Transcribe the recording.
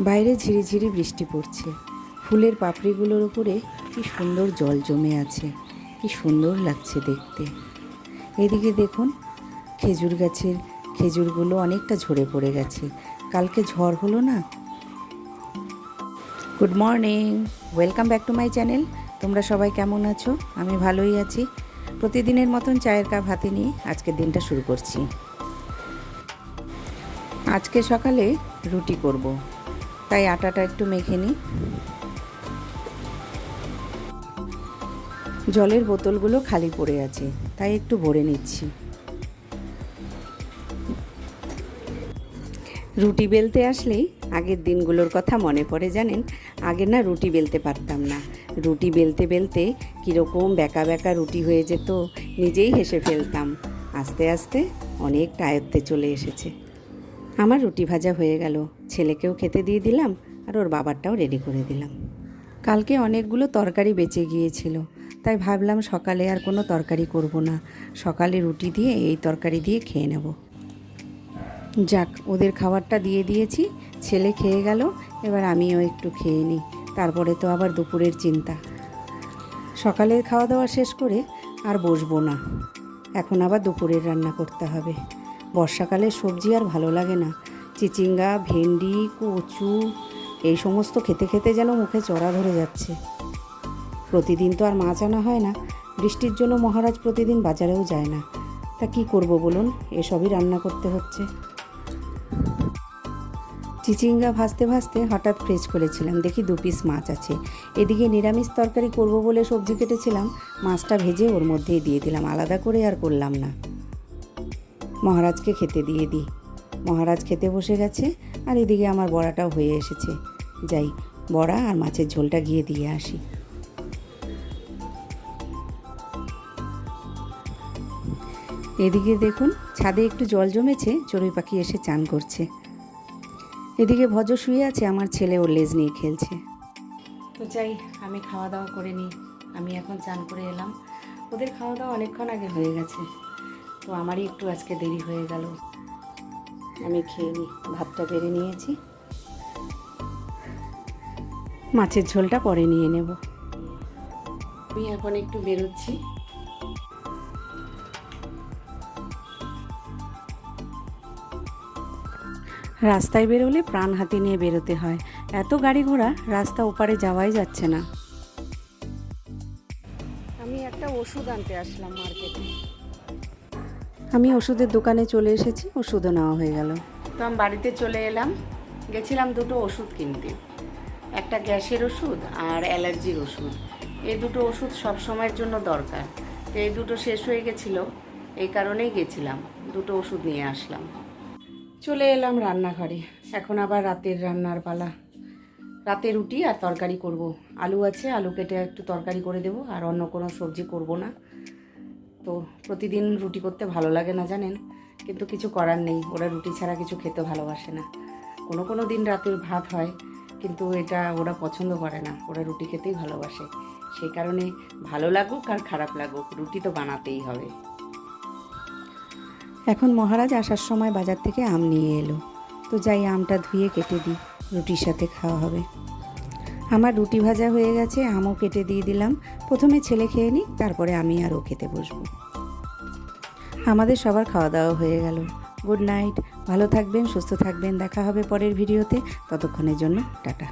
বাইরে ঝিরিঝিরি বৃষ্টি পড়ছে। ফুলের পাপড়িগুলোর উপরে কি সুন্দর জল জমে আছে, কি সুন্দর লাগছে দেখতে। এদিকে দেখুন, খেজুর গাছের খেজুরগুলো অনেকটা ঝরে পড়ে গেছে। কালকে ঝড় হলো না? Good morning welcome back to my channel তোমরা সবাই কেমন আছো? আমি ভালোই আছি। প্রতিদিনের মতন চায়ের কাপ হাতে নিয়ে আজকের দিনটা শুরু করছি। আজকে সকালে রুটি করব। তাই আটাটা একটু মেখে নিই। জলের বোতলগুলো খালি পড়ে আছে, তাই একটু ভরে নিচ্ছি। রুটি বেলতে আসলেই আগের দিনগুলোর কথা মনে পড়ে জানেন? আগে না রুটি বেলতে পারতাম না। রুটি বেলতে বেলতে কীরকম বেকা বেকা রুটি হয়ে যেত, নিজেই হেসে ফেলতাম। আস্তে আস্তে অনেকটা আয়ত্তে চলে এসেছে। আমার রুটি ভাজা হয়ে গেল। ছেলেকেও খেতে দিয়ে দিলাম আর ওর বাবারটাও রেডি করে দিলাম। কালকে অনেকগুলো তরকারি বেঁচে গিয়েছিল, তাই ভাবলাম সকালে আর কোনো তরকারি করব না। সকালে রুটি দিয়ে এই তরকারি দিয়ে খেয়ে নেব। যাক, ওদের খাবারটা দিয়ে দিয়েছি, ছেলে খেয়ে গেল, এবার আমিও একটু খেয়ে নিই। তারপরে তো আবার দুপুরের চিন্তা। সকালের খাওয়া দাওয়া শেষ করে আর বসবো না। এখন আবার দুপুরের রান্না করতে হবে। বর্ষাকালে সবজি আর ভালো লাগে না। চিচিঙ্গা, ভেন্ডি, কচু, এই সমস্ত খেতে খেতে যেন মুখে চড়া ধরে যাচ্ছে। প্রতিদিন তো আর মাছ আনা হয় না। বৃষ্টির জন্য মহারাজ প্রতিদিন বাজারেও যায় না। তা কি করব বলুন? এসবই রান্না করতে হচ্ছে। চিচিঙ্গা ভাজতে ভাজতে হঠাৎ ফ্রেজ করেছিলাম দেখি দু পিস মাছ আছে। এদিকে নিরামিষ তরকারি করব বলে সবজি কেটেছিলাম। মাছটা ভেজে ওর মধ্যেই দিয়ে দিলাম। আলাদা করে আর করলাম না। মহারাজকে খেতে দিয়ে দিই। মহারাজ খেতে বসে গেছে আর এদিকে আমার বড়াটাও হয়ে এসেছে। যাই, বড়া আর মাছের ঝোলটা গিয়ে দিয়ে আসি। এদিকে দেখুন, ছাদে একটু জল জমেছে, চড়ুই পাখি এসে চান করছে। এদিকে ভজ শুয়ে আছে, আমার ছেলে ওর লেজ নিয়ে খেলছে। তো যাই, আমি খাওয়া দাওয়া করে নিই। আমি এখন চান করে এলাম। ওদের খাওয়া দাওয়া অনেকক্ষণ আগে হয়ে গেছে। তো আমারই একটু আজকে দেরি হয়ে গেল। আমি খেয়ে নিই ভাতটা বেড়ে নিয়েছি। মাছের ঝোলটা পরে নিয়ে নেব। আমি এখন একটু বেরোচ্ছি। রাস্তায় বেরোলে প্রাণ হাতে নিয়ে বেরোতে হয়। এত গাড়ি ঘোড়া, রাস্তা ওপারে যাওয়াই যাচ্ছে না। আমি একটা ওষুধ আনতে আসলাম মার্কেটে। আমি ওষুধের দোকানে চলে এসেছি, ওষুধও নেওয়া হয়ে গেল। তো আমি বাড়িতে চলে এলাম, গেছিলাম দুটো ওষুধ কিনতে। একটা গ্যাসের ওষুধ আর অ্যালার্জির ওষুধ। এই দুটো ওষুধ সব সময়ের জন্য দরকার। তো এই দুটো শেষ হয়ে গেছিল, এই কারণেই গেছিলাম, দুটো ওষুধ নিয়ে আসলাম। চলে এলাম রান্নাঘরে, এখন আবার রাতের রান্নার পালা। রাতে রুটি আর তরকারি করব। আলু আছে, আলু কেটে একটু তরকারি করে দেব, আর অন্য কোনো সবজি করব না। তো প্রতিদিন রুটি করতে ভালো লাগে না জানেন, কিন্তু কিছু করার নেই। ওরা রুটি ছাড়া কিছু খেতে ভালোবাসে না। কোনো কোনো দিন রাতের ভাত হয়, কিন্তু এটা ওরা পছন্দ করে না। ওরা রুটি খেতেই ভালোবাসে। সেই কারণে ভালো লাগুক আর খারাপ লাগুক, রুটি তো বানাতেই হবে। এখন মহারাজ আসার সময় বাজার থেকে আম নিয়ে এলো। তো যাই, আমটা ধুয়ে কেটে দিই। রুটির সাথে খাওয়া হবে। আমার রুটি ভাজা হয়ে গেছে, আমও কেটে দিয়ে দিলাম। প্রথমে ছেলে খেয়ে নিই তারপরে আমি আর ও খেতে বসবো। আমাদের সবার খাওয়া দাওয়া হয়ে গেল। গুড নাইট, ভালো থাকবেন, সুস্থ থাকবেন, দেখা হবে পরের ভিডিওতে। ততক্ষণের জন্য, টাটা।